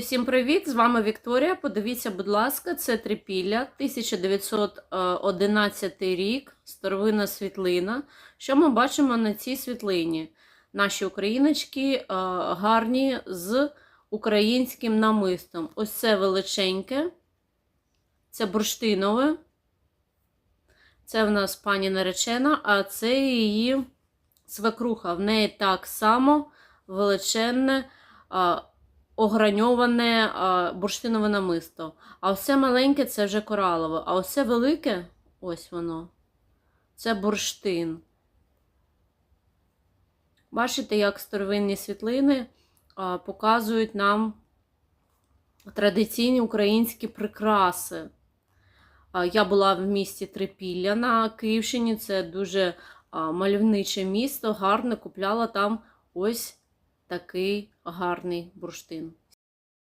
Всім привіт! З вами Вікторія. Подивіться, будь ласка, це трипілля, 1911 рік, старовинна світлина. Що ми бачимо на цій світлині? Наші україночки е, гарні з українським намистом. Ось це величеньке, це бурштинове. Це в нас пані наречена, а це її свекруха. В неї так само величенне. Ограньоване бурштинове намисто. А все маленьке це вже коралове. А оце велике, ось воно, це бурштин. Бачите, як старовинні світлини показують нам традиційні українські прикраси. Я була в місті Трипілля на Київщині. Це дуже мальовниче місто, гарне, купляла там ось такий гарний бурштин.